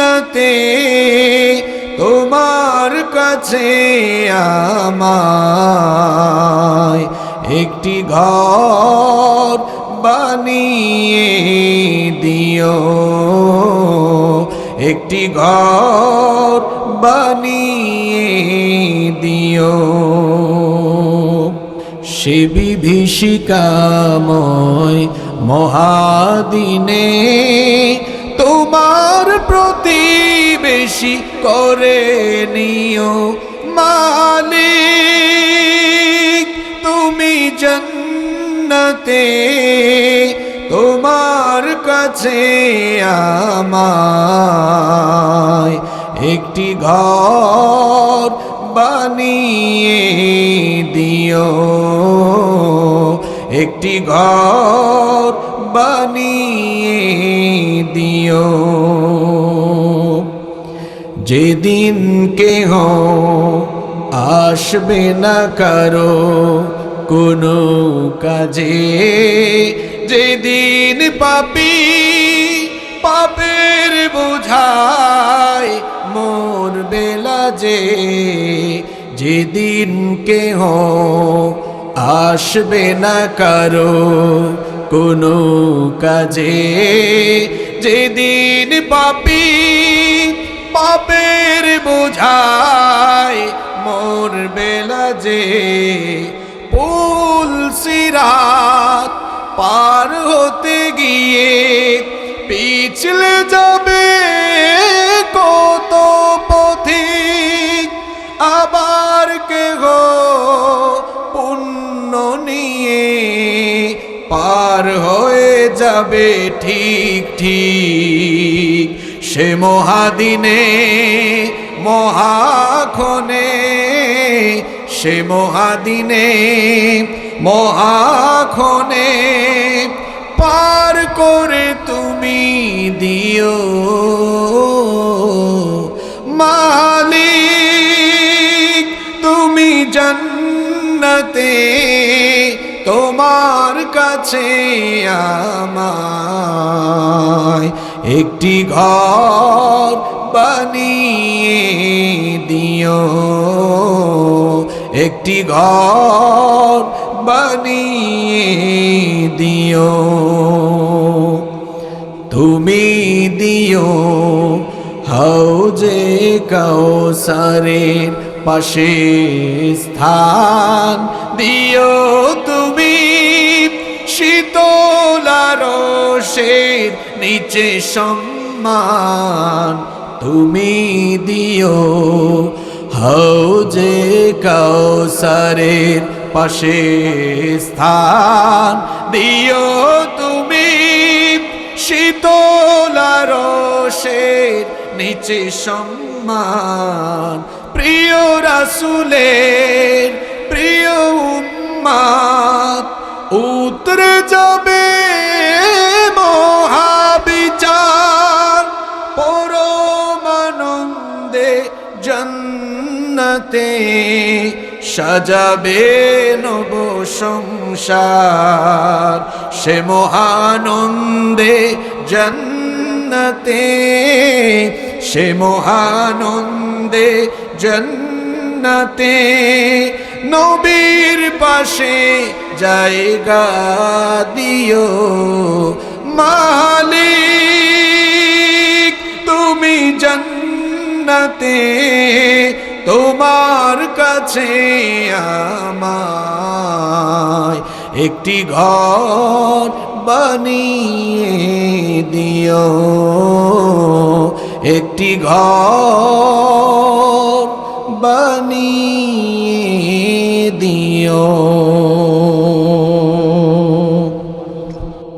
জান্নাতে, তোমার কাছে আমায় একটি ঘর বানিয়ে দিও। একটি ঘর বানিয়ে দিও। সে বিভীষিকাময় মহাদিনে তোমার প্রতিবেশী করে নিও মালিক। তুমি জন্নতে তোমার কাছে আমায় একটি ঘর বানিয়ে দিও। একটি ঘর বানিয়ে দিও। যেদিন কেহ আসবে না কারও কোনো কাজে, যেদিন পাপি পাপের বোঝায় মোর বেলা যে যেদিন কেহ আসবে না কারও কোনো কাজে। যেদিন পাপি পাপের বোঝায় মোর বেলা যে। পুল সিরাত পার হতে পার হয়ে যাবে ঠিক ঠিক। সে মহাদিনে, মহাক্ষণে, সে মহাদিনে, মহাক্ষণে পার করে তুমি দিও। মালিক, তুমি জন্নতে তোমার কাছে আমায় একটি ঘর বানিয়ে দিও। একটি ঘর বানিয়ে দিও। তুমি দিও হাউজে কাউসারের পাশে স্থান। দিও তুমি শীতলারসের নিচে সম্মান তুমি দিও। হাউজে কাউসারের পাশে স্থান দিও তুমি। শীতলারসের নিচে সম্মান প্রিয় রাসুলের প্রিয় উম্মাদ। উতরে যাবে সাজাবে নব সংসার। সে মহানন্দে জন্নতে, সে মহানন্দে জন্নতে। নবীর পাশে জায়গা দিও মালিক, তুমি জন্নতে। তোমার কাছে আমায় একটি ঘর বানিয়ে দিও। একটি ঘর বানিয়ে দিও।